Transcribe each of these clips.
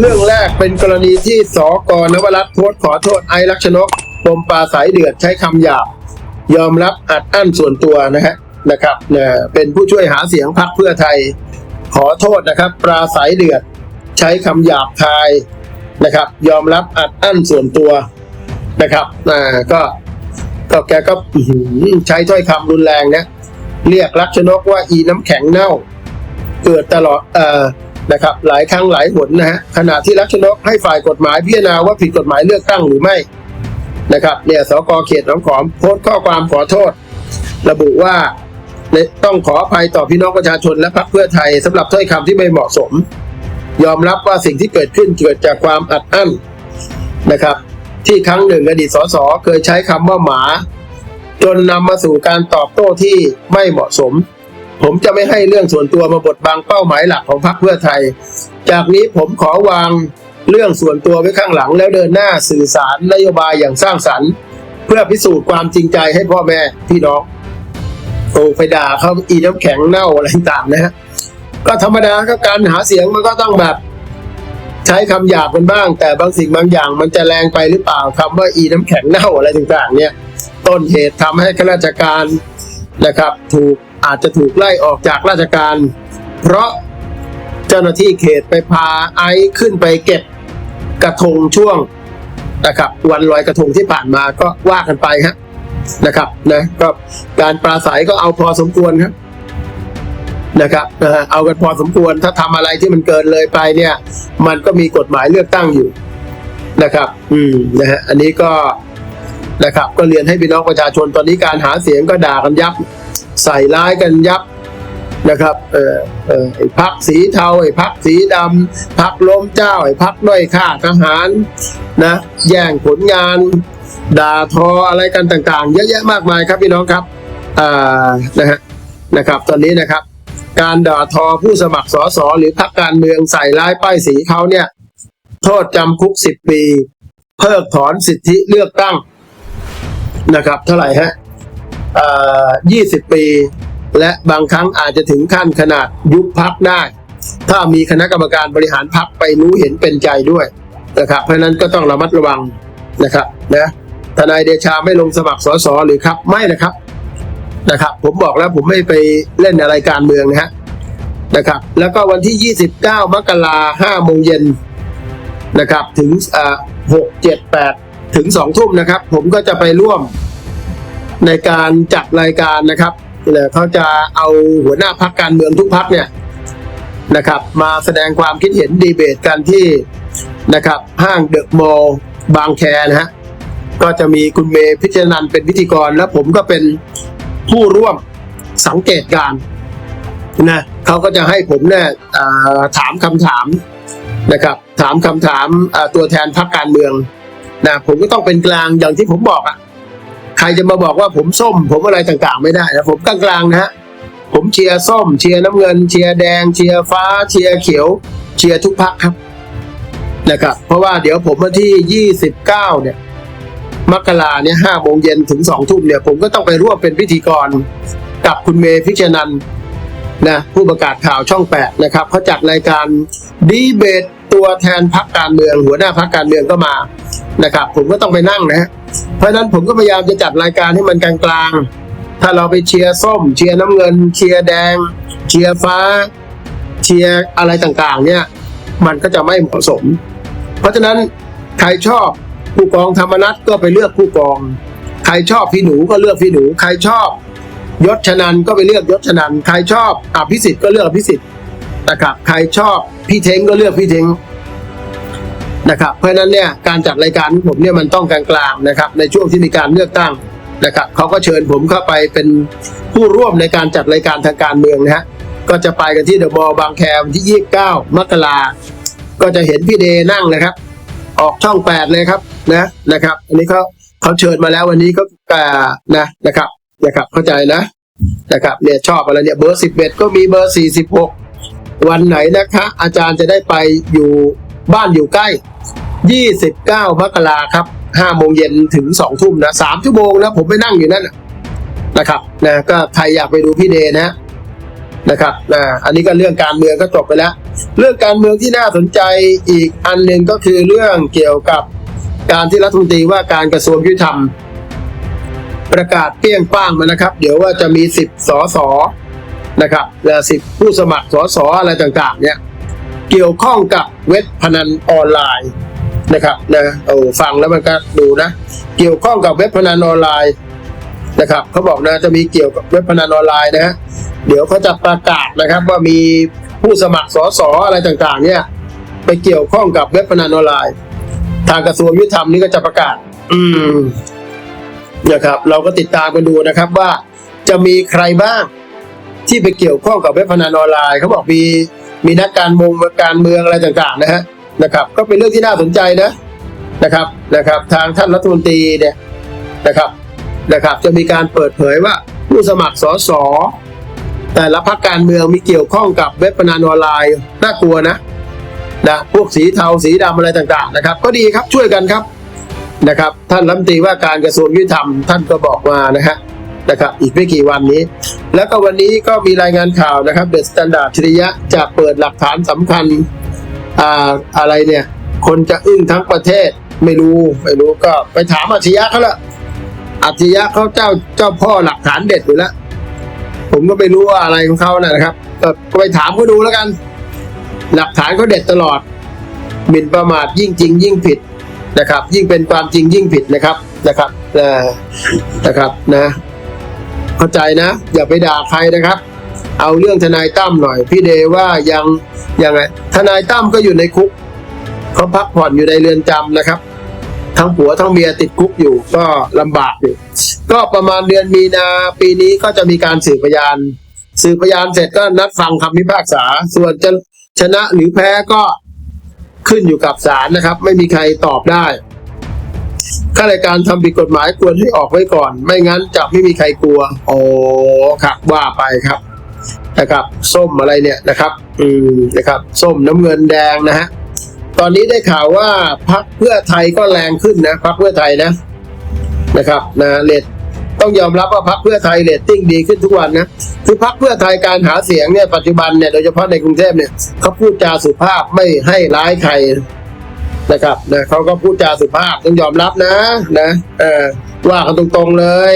เรื่องแรกเป็นกรณีที่สกนวรัตน์โพสต์ขอโทษไอซ์ลักษณกปมปลาสายเดือดใช้คำหยาบ ยอมรับอัดอั้นส่วนตัวนะฮะนะครับเนี่ยเป็นผู้ช่วยหาเสียงพรรคเพื่อไทย ขอโทษนะครับ ปลาสายเดือด ใช้คำหยาบคายนะครับ ยอมรับอัดอั้นส่วนตัวนะครับอ่าก็ก็แกก็ใช้ถ้อยคำรุนแรงนะเรียกลักษณกว่าอีน้ำแข็งเน่า เกิดตลอดเอ่อ นะครับหลายครั้งหลายหนนะฮะขณะที่ลักษณกให้ฝ่ายกฎหมายพิจารณาว่าผิดกฎหมายเลือกตั้งหรือไม่นะครับเนี่ยสกเขตหนองขอมโพสต์ข้อความขอโทษ ระบุว่าต้องขออภัยต่อพี่น้องประชาชนและพรรคเพื่อไทยสำหรับถ้อยคำที่ไม่เหมาะสม ยอมรับว่าสิ่งที่เกิดขึ้นเกิดจากความอัดอั้นนะครับ ที่ครั้งหนึ่งอดีตสสเคยใช้คำว่าหมา จนนำมาสู่การตอบโต้ที่ไม่เหมาะสม ผมจะไม่ให้เรื่องส่วนตัวมาบดบังเป้าหมายหลักของพรรคเพื่อไทย จากนี้ผมขอวางเรื่องส่วนตัวไว้ข้างหลังแล้วเดินหน้าสื่อสารนโยบายอย่างสร้างสรรค์ เพื่อพิสูจน์ความจริงใจให้พ่อแม่พี่น้องโอ้ไปด่าเขาอีน้ำแข็งเน่าอะไรต่างนะฮะก็ธรรมดาก็การหาเสียงมันก็ต้องแบบใช้คำหยาบกันบ้าง แต่บางสิ่งบางอย่างมันจะแรงไปหรือเปล่าคำว่าอีน้ำแข็งเน่าอะไรต่างๆ เนี่ย ต้นเหตุทำให้ข้าราชการนะครับ ถูก อาจจะถูกไล่ออกจากราชการ เพราะเจ้าหน้าที่เขตไปพาไอซ์ขึ้นไปเก็บกระทงช่วงนะครับวันลอยกระทงที่ผ่านมาก็ว่ากันไปฮะนะครับนะก็การปราศัยก็เอาพอสมควรครับนะครับนะฮะเอากันพอสมควรถ้าทำอะไรที่มันเกินเลยไปเนี่ย มันก็มีกฎหมายเลือกตั้งอยู่นะครับ อืมนะฮะอันนี้ก็นะครับ ก็เรียนให้พี่น้องประชาชนตอนนี้การหาเสียงก็ด่ากันยับ ใส่ร้ายกันยับนะครับเออเออไอ้พักสีเทาไอ้พักสีดำพักล้มเจ้าไอ้พักด้อยค่าทหารนะแย่งผลงาน ด่าทออะไรกันต่างๆ เยอะแยะมากมายครับพี่น้องครับอ่านะฮะนะครับตอนนี้นะครับ การด่าทอผู้สมัครสสหรือพรรคการเมืองใส่ร้ายป้ายสีเขาเนี่ยโทษจำคุกสิบปี เพิกถอนสิทธิเลือกตั้งนะครับ เท่าไหร่ฮะ ยี่สิบปี และบางครั้งอาจจะถึงขั้นขนาดยุบพักได้ ถ้ามีคณะกรรมการบริหารพักไปรู้เห็นเป็นใจด้วยนะครับเพราะฉะนั้นก็ต้องระมัดระวังนะครับนะทนายเดชาไม่ลงสมัครสสหรือครับไม่นะครับนะครับ ผมบอกแล้วผมไม่ไปเล่นอะไรการเมืองนะฮะนะครับแล้วก็วันที่ 29 มกราห้าโมงเย็นนะครับถึงหกเจ็ดแปดถึงสองทุ่มนะครับ ผมก็จะไปร่วม ในการจัดรายการนะครับเขาจะเอาหัวหน้าพักการเมืองทุกพักเนี่ยนะครับมาแสดงความคิดเห็นดีเบตกันที่นะครับห้างเดอะมอลล์บางแคนะฮะก็จะมีคุณเมย์พิจารนันท์เป็นพิธีกรและผมก็เป็นผู้ร่วมสังเกตการณ์นะเขาก็จะให้ผมเนี่ยถามคำถามนะครับ ถามคำถามตัวแทนพรรคการเมืองนะผมก็ต้องเป็นกลางอย่างที่ผมบอกอะ่ะ ใครจะมาบอกว่าผมส้ม ผมอะไรต่างๆ ไม่ได้นะผมกลางๆนะฮะผมเชียร์ส้ม เชียร์น้ำเงิน เชียร์แดง เชียร์ฟ้า เชียร์เขียว เชียร์ทุกพักครับนะครับ เพราะว่าเดี๋ยวผมวันที่ยี่สิบเก้าเนี่ยมกราเนี่ยห้าโมงเย็นถึงสองทุ่มเนี่ย ผมก็ต้องไปร่วมเป็นพิธีกรกับคุณเมย์พิชนันท์ นะผู้ประกาศข่าวช่องแปดนะครับเขาจัดรายการดีเบตตัวแทนพักการเมือง หัวหน้าพักการเมืองก็มานะครับ ผมก็ต้องไปนั่งนะ เพราะนั้นผมก็พยายามจะจัดรายการให้มันกลางๆ ถ้าเราไปเชียร์ส้ม เชียร์น้ำเงิน เชียร์แดง เชียร์ฟ้า เชียร์อะไรต่างๆ เนี่ย มันก็จะไม่เหมาะสม เพราะฉะนั้นใครชอบผู้กองธรรมนัฐก็ไปเลือกผู้กอง ใครชอบพี่หนูก็เลือกพี่หนู ใครชอบ ยศชนันก็ไปเลือกยศชนันใครชอบอภิสิทธิ์ก็เลือกอภิสิทธิ์นะครับ ใครชอบพี่เท้งก็เลือกพี่เท้งนะครับ เพราะนั้นเนี่ยการจัดรายการผมเนี่ยมันต้องกลางๆนะครับ ในช่วงที่มีการเลือกตั้งนะครับเขาก็เชิญผมเข้าไปเป็นผู้ร่วมในการจัดรายการทางการเมืองนะฮะก็จะไปกันที่เดอะมอลล์บางแควันที่ 29 มกราก็จะเห็นพี่เดนั่งนะครับ ออกช่องแปดเลยครับนะนะครับ อันนี้เขาเขาเชิญมาแล้ววันนี้ก็อ่นะนะครับ นะครับเข้าใจนะนะครับเนี่ยชอบอะไรเนี่ยเบอร์สิบเอ็ดก็มีเบอร์สี่สิบหกวันไหนนะคะ อาจารย์จะได้ไปอยู่บ้านอยู่ใกล้ยี่สิบเก้ามกราครับห้าโมงเย็นถึงสองทุ่มนะสามชั่วโมงนะผมไปนั่งอยู่นั่นนะนะครับนะก็ใครอยากไปดูพี่เดนะนะครับนะอันนี้ก็เรื่องการเมืองก็จบไปแล้ว เรื่องการเมืองที่น่าสนใจอีกอันหนึ่งก็คือเรื่องเกี่ยวกับการที่รัฐมนตรีว่าการกระทรวงยุติธรรม ประกาศเปี้ยงป้างมานะครับ เดี๋ยวว่าจะมีสิบสอสอนะครับและสิบผู้สมัครสอสออะไรต่างๆ เนี่ย เกี่ยวข้องกับเว็บพนันออนไลน์นะครับนะโอ้ฟังแล้วมันก็ดูนะ เกี่ยวข้องกับเว็บพนันออนไลน์นะครับเขาบอกนะจะมีเกี่ยวกับเว็บพนันออนไลน์นะฮะเดี๋ยวเขาจะประกาศนะครับว่ามีผู้สมัครสอสออะไรต่างๆ เนี่ยไปเกี่ยวข้องกับเว็บพนันออนไลน์ ทางกระทรวงยุติธรรมนี่ก็จะประกาศ อืม นะครับ เราก็ติดตามกันดูนะครับว่าจะมีใครบ้างที่ไปเกี่ยวข้องกับเว็บพนันออนไลน์เขาบอกมีมีนักการเมืองการเมืองอะไรต่างๆนะฮะนะครับ ก็เป็นเรื่องที่น่าสนใจนะนะครับนะครับทางท่านรัฐมนตรีเนี่ยนะครับนะครับ จะมีการเปิดเผยว่าผู้สมัครสสแต่ละพรรคการเมืองมีเกี่ยวข้องกับเว็บพนันออนไลน์น่ากลัวนะนะพวกสีเทาสีดำอะไรต่างๆนะครับ ก็ดีครับช่วยกันครับ นะครับ ท่านรัฐมนตรีว่าการกระทรวงยุติธรรมท่านก็บอกมานะฮะนะครับอีกไม่กี่วันนี้ แล้วก็วันนี้ก็มีรายงานข่าวนะครับเดอะสแตนดาร์ดชริยะจะเปิดหลักฐานสำคัญอ่าอะไรเนี่ย คนจะอึ้งทั้งประเทศไม่รู้ไม่รู้ก็ไปถามอัจฉริยะเขาละอัจฉริยะเขาเจ้าเจ้าพ่อหลักฐานเด็ดอยู่แล้วผมก็ไม่รู้ว่าอะไรของเขานะครับก็ไปถามเขาดูแล้วกัน หลักฐานเขาเด็ดตลอดหมิ่นประมาทยิ่งจริงยิ่งผิด นะครับ ยิ่งเป็นความจริงยิ่งผิดนะครับนะครับเอ่นะครับนะเข้าใจนะ อย่าไปด่าใครนะครับ เอาเรื่องทนายตั้มหน่อย พี่เดว่ายังยังไงทนายตั้มก็อยู่ในคุกเขาพักผ่อนอยู่ในเรือนจำนะครับ ทั้งผัวทั้งเมียติดคุกอยู่ก็ลำบากอยู่ก็ประมาณเดือนมีนาปีนี้ก็จะมีการสืบพยาน สืบพยานเสร็จก็นัดฟังคำพิพากษา ส่วนจะชนะหรือแพ้ก็ ขึ้นอยู่กับศาลนะครับ ไม่มีใครตอบได้ข้าราชการทำผิดกฎหมายควรให้ออกไว้ก่อน ไม่งั้นจะไม่มีใครกลัว โอ้ครับว่าไปครับนะครับ ส้มอะไรเนี่ยนะครับ อืมนะครับ ส้มน้ำเงินแดงนะฮะตอนนี้ได้ข่าวว่าพักเพื่อไทยก็แรงขึ้นนะพักเพื่อไทยนะนะครับนะเลด ต้องยอมรับว่าพักเพื่อไทยเรตติ้งดีขึ้นทุกวันนะคือพักเพื่อไทยการหาเสียงเนี่ยปัจจุบันเนี่ยโดยเฉพาะในกรุงเทพเนี่ยเขาพูดจาสุภาพไม่ให้ร้ายใครนะครับนะเขาก็พูดจาสุภาพต้องยอมรับนะนะเออว่ากันตรงๆเลย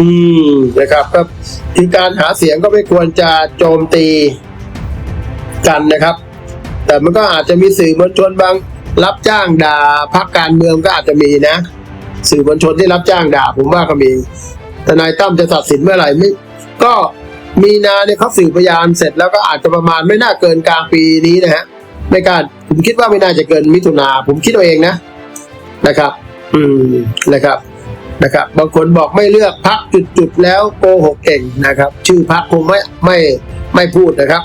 อืมนะครับก็คือการหาเสียงก็ไม่ควรจะโจมตีกันนะครับ แต่มันก็อาจจะมีสื่อมวลชนบาง รับจ้างด่าพักการเมืองก็อาจจะมีนะ สื่อมวลชนที่รับจ้างด่าผมว่าก็มีทนายตั้มจะตัดสินเมื่อไหร่ไม่ ก็มีนาเนี่ยเขาสื่อพยานเสร็จแล้วก็อาจจะประมาณไม่น่าเกินกลางปีนี้นะฮะไม่กล้าผมคิดว่าไม่น่าจะเกินมิถุนาผมคิดเอาเองนะนะครับ อืมนะครับนะครับ บางคนบอกไม่เลือกพักจุดๆแล้วโกหกเก่งนะครับ ชื่อพักคงไม่ไม่ไม่พูดนะครับ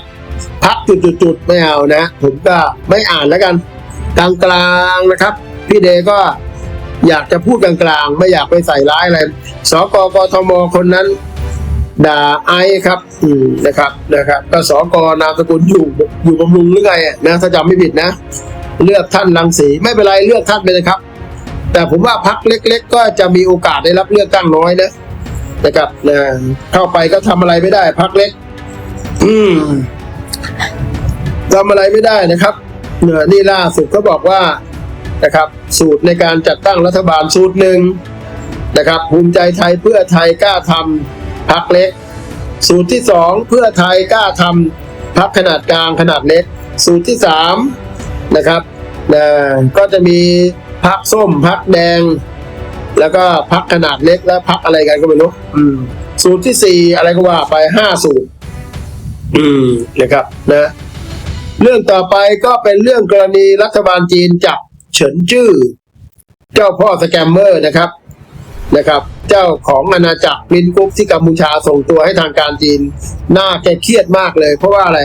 พักจุดๆๆไม่เอานะ ผมก็ไม่อ่านแล้วกันกลางๆนะครับ พี่เดก็ อยากจะพูดกลางๆ ไม่อยากไปใส่ร้ายอะไร สกกทมคนนั้น ด่าไอ้ครับอืมนะครับนะครับก็สกนามสกุลอยู่อยู่บำรุงหรือไงนะถ้าจำไม่ผิดนะ เลือกท่านรังสีไม่เป็นไรเลือกท่านไปเลยครับ แต่ผมว่าพักเล็ก ๆ ก็จะมีโอกาสได้รับเลือกตั้งน้อยนะนะครับนะเข้าไปก็ทำอะไรไม่ได้ พักเล็ก อืมทำอะไรไม่ได้นะครับเนี่ยนี่ล่าสุดเขาบอกว่า นะครับ สูตรในการจัดตั้งรัฐบาลสูตรหนึ่งนะครับภูมิใจไทยเพื่อไทยกล้าทำพักเล็ก สูตรที่สองเพื่อไทยกล้าทำพักขนาดกลางขนาดเล็ก สูตรที่สามนะครับนะก็จะมีพักส้มพักแดง แล้วก็พักขนาดเล็กและพักอะไรกันก็ไม่รู้สูตรที่สี่อะไรก็ว่าไปห้าสูตร อืมนะครับนะเรื่องต่อไปก็เป็นเรื่องกรณีรัฐบาลจีนจับ เฉินจื้อเจ้าพ่อสแกมเมอร์นะครับนะครับ เจ้าของอาณาจักรมินกุ๊กที่กัมพูชาส่งตัวให้ทางการจีนหน้าแกเครียดมากเลย เพราะว่าอะไร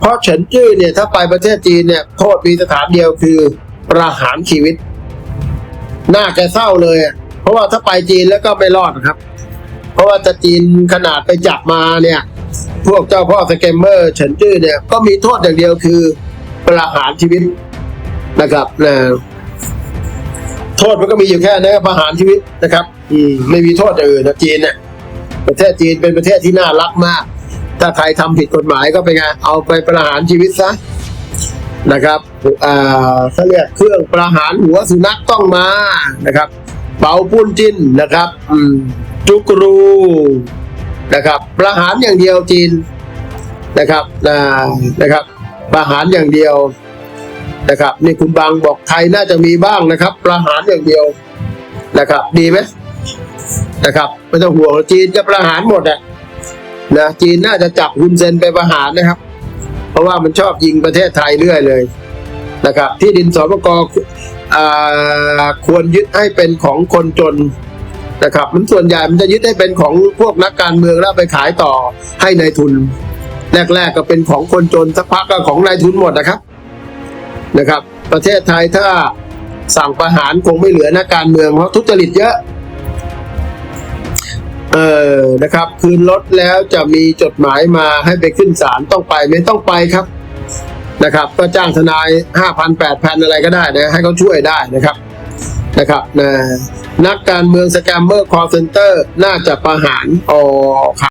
เพราะเฉินจื้อเนี่ยถ้าไปประเทศจีนเนี่ยโทษมีสถานเดียวคือประหารชีวิต หน้าแกเศร้าเลย เพราะว่าถ้าไปจีนแล้วก็ไม่รอดนะครับ เพราะว่าจะจีนขนาดไปจับมาเนี่ยพวกเจ้าพ่อสแกมเมอร์เฉินจื้อเนี่ยก็มีโทษอย่างเดียวคือประหารชีวิต นะครับนะโทษมันก็มีอยู่แค่นั้นประหารชีวิตนะครับ อืมไม่มีโทษอย่างอื่นนะจีนเนี่ยประเทศจีนเป็นประเทศที่น่ารักมาก ถ้าใครทำผิดกฎหมายก็เป็นไงเอาไปประหารชีวิตซะนะครับอ่าเขาเรียกเครื่องประหารหัวสุนัขต้องมานะครับ เป่าปุ้นจินนะครับอืมจุกรูนะครับ ประหารอย่างเดียวจีนนะครับนะนะครับ ประหารอย่างเดียว นะครับนี่คุณบางบอกไทยน่าจะมีบ้างนะครับ ประหารอย่างเดียวนะครับ ดีไหมนะครับไม่ต้องห่วงจีนจะประหารหมดอะนะจีนน่าจะจับฮุนเซนไปประหารนะครับ เพราะว่ามันชอบยิงประเทศไทยเรื่อยเลยนะครับ ที่ดินสปกอควรยึดให้เป็นของคนจนนะครับ มันส่วนใหญ่มันจะยึดให้เป็นของพวกนักการเมืองแล้วไปขายต่อให้ในายทุน แรกๆก็เป็นของคนจนสักพักก็ของนายทุนหมดนะครับ นะครับ ประเทศไทยถ้าสั่งประหารคงไม่เหลือนักการเมืองเพราะทุจริตเยอะ เออนะครับ คืนรถแล้วจะมีจดหมายมาให้ไปขึ้นศาลต้องไปไม่ต้องไปครับนะครับ ก็จ้างทนายห้าพันแปดพันอะไรก็ได้นะให้เขาช่วยได้นะครับนะครับนะนักการเมืองสแกมเมอร์คอร์เซนเตอร์น่าจะประหารอ๋อครับ